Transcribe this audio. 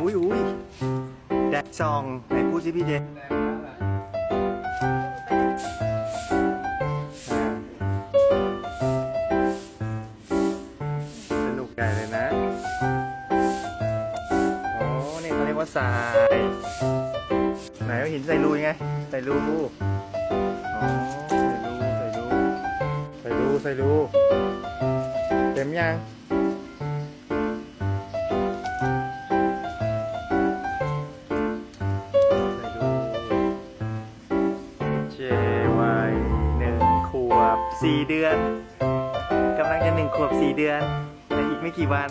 อุ้ยอุ้ยแดดซองไหนพูดสิพี่เดชสนุกใหญ่เลยนะ โอ้นี่เขาเรียกว่าทราย ไหนว่าหินใส่รูยังไง ใส่รูอ๋อใส่รูใส่รูใส่รูใส่รูเต็มยัง 4 เดือนกำลังจะหนึ่งขวบ 4 เดือนในอีกไม่กี่วัน